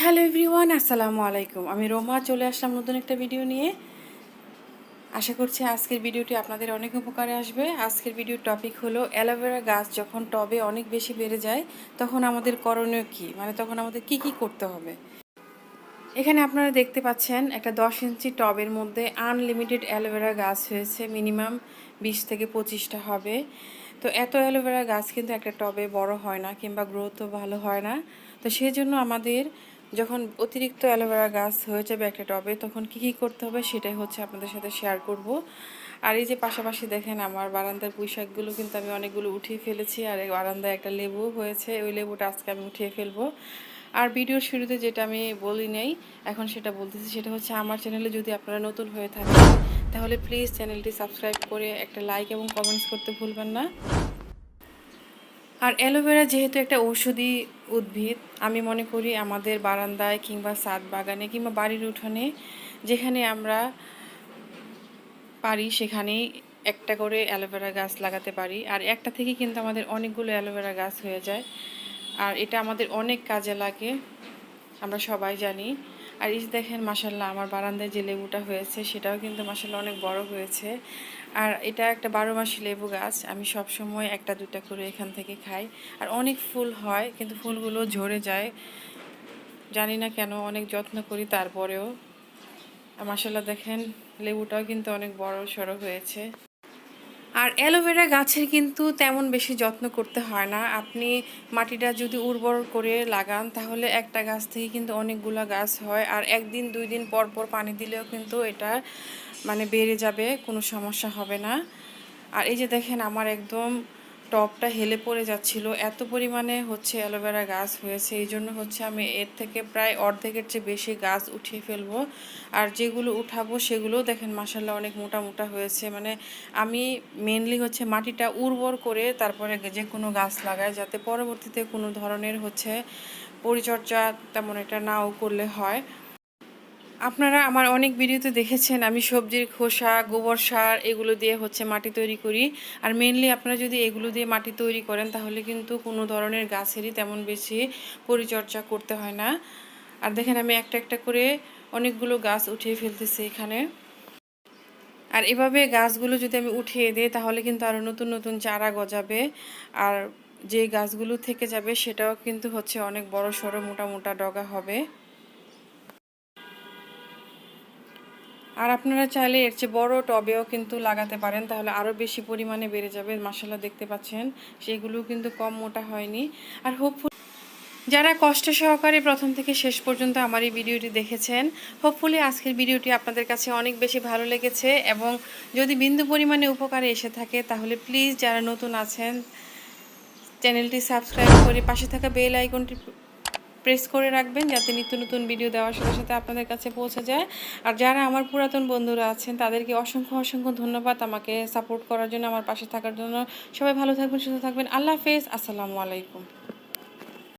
Hello everyone, আসসালামু আলাইকুম। আমি রোমা, চলে আসলাম নতুন একটা ভিডিও নিয়ে। আশা করছি আজকের ভিডিওটি আপনাদের অনেক উপকারে আসবে। আজকের ভিডিওর টপিক হলো অ্যালোভেরা গাছ যখন টবে অনেক বেশি বেড়ে যায়, তখন আমাদের করণীয় কী? মানে তখন আমাদের কি কি করতে হবে? এখানে আপনারা দেখতে পাচ্ছেন একটা দশ ইঞ্চি টবের মধ্যে আনলিমিটেড অ্যালোভেরা গাছ হয়েছে মিনিমাম বিশ থেকে পঁচিশটা হবে। তো এত অ্যালোভেরা গাছ কিন্তু একটা টবে বড় হয় না কিংবা গ্রোথও ভালো হয় না। তো সেই জন্য আমাদের যখন অতিরিক্ত অ্যালোভেরা গাছ হয়ে যাবে একটা টবে, তখন কি কি করতে হবে সেটাই হচ্ছে আপনাদের সাথে শেয়ার করব। আর এই যে পাশাপাশি দেখেন আমার বারান্দার পুঁইশাকগুলো কিন্তু আমি অনেকগুলো উঠিয়ে ফেলেছি, আর এই বারান্দায় একটা লেবু হয়েছে, ওই লেবুটা আজকে আমি উঠিয়ে ফেলব। আর ভিডিওর শুরুতে যেটা আমি বলি নেই, এখন সেটা বলতেছি, সেটা হচ্ছে আমার চ্যানেলে যদি আপনারা নতুন হয়ে থাকেন, তাহলে প্লিজ চ্যানেলটি সাবস্ক্রাইব করে একটা লাইক এবং কমেন্টস করতে ভুলবেন না। আর অ্যালোভেরা যেহেতু একটা ঔষধি উদ্ভিদ, আমি মনে করি আমাদের বারান্দায় কিংবা সাদ বাগানে কিংবা বাড়ির উঠোনে যেখানে আমরা পারি, সেখানেই একটা করে অ্যালোভেরা গাছ লাগাতে পারি। আর একটা থেকে কিন্তু আমাদের অনেকগুলো অ্যালোভেরা গাছ হয়ে যায়। আর এটা আমাদের অনেক কাজে লাগে, আমরা সবাই জানি। আর যে দেখেন মাসাল্লাহ আমার বারান্দায় যে লেবুটা হয়েছে, সেটাও কিন্তু মাসাল্লাহ অনেক বড় হয়েছে। আর এটা একটা বারো মাসি লেবু গাছ, আমি সব সময় একটা দুটা করে এখান থেকে খাই। আর অনেক ফুল হয়, কিন্তু ফুলগুলো ঝরে যায়। জানি না কেন, অনেক যত্ন করি তারপরেও। মাসাল্লাহ দেখেন, লেবুটাও কিন্তু অনেক বড় সড়ো হয়েছে। আর অ্যালোভেরা গাছের কিন্তু তেমন বেশি যত্ন করতে হয় না। আপনি মাটিটা যদি উর্বর করে লাগান, তাহলে একটা গাছ থেকে কিন্তু অনেকগুলো গাছ হয়। আর একদিন, দুই দিন পর পর পানি দিলেও কিন্তু এটা মানে বেড়ে যাবে, কোনো সমস্যা হবে না। আর এই যে দেখেন, আমার একদম টপটা হেলে পড়ে যাচ্ছিল। এত পরিমাণে হচ্ছে অ্যালোভেরা গাছ হয়েছে। এই জন্য হচ্ছে আমি এর থেকে প্রায় অর্ধেকের চেয়ে বেশি গাছ উঠিয়ে ফেলব। আর যেগুলো উঠাবো সেগুলোও দেখেন মাসাল্লাহ অনেক মোটা মোটা হয়েছে। মানে আমি মেনলি হচ্ছে মাটিটা উর্বর করে তারপরে যে কোনো গাছ লাগাই যাতে পরবর্তীতে কোনো ধরনের হচ্ছে পরিচর্যা তেমন এটা নাও করলে হয়। আপনারা আমার অনেক ভিডিওতে দেখেছেন আমি সবজির খোসা, গোবর সার এগুলো দিয়ে হচ্ছে মাটি তৈরি করি। আর মেনলি আপনারা যদি এগুলো দিয়ে মাটি তৈরি করেন তাহলে কিন্তু কোনো ধরনের গাছেরই তেমন বেশি পরিচর্যা করতে হয় না। আর দেখেন আমি একটা একটা করে অনেকগুলো গাছ উঠিয়ে ফেলতেছি এখানে। আর এভাবে গাছগুলো যদি আমি উঠিয়ে দিই তাহলে কিন্তু আরও নতুন নতুন চারা গজাবে। আর যে গাছগুলো থেকে যাবে সেটাও কিন্তু হচ্ছে অনেক বড় সড়ো মোটা মোটা ডগা হবে। আর আপনারা চাইলে এর চেয়ে বড় টবেও কিন্তু লাগাতে পারেন, তাহলে আরও বেশি পরিমাণে বেড়ে যাবে। মশলা দেখতে পাচ্ছেন সেগুলো কিন্তু কম মোটা হয়নি। আর হোপফুল যারা কষ্ট সহকারে প্রথম থেকে শেষ পর্যন্ত আমার এই ভিডিওটি দেখেছেন হোপফুলি আজকের ভিডিওটি আপনাদের কাছে অনেক বেশি ভালো লেগেছে এবং যদি বিন্দু পরিমাণে উপকারে এসে থাকে, তাহলে প্লিজ যারা নতুন আছেন চ্যানেলটি সাবস্ক্রাইব করে পাশে থাকা বেল আইকনটি প্রেস করে রাখবেন যাতে নিত্য নতুন ভিডিও দেওয়ার সাথে সাথে আপনাদের কাছে পৌঁছে যায়। আর যারা আমার পুরাতন বন্ধুরা আছেন, তাদেরকে অসংখ্য অসংখ্য ধন্যবাদ আমাকে সাপোর্ট করার জন্য, আমার পাশে থাকার জন্য। সবাই ভালো থাকবেন, সুস্থ থাকবেন। আল্লাহ হাফেজ, আসসালামু আলাইকুম।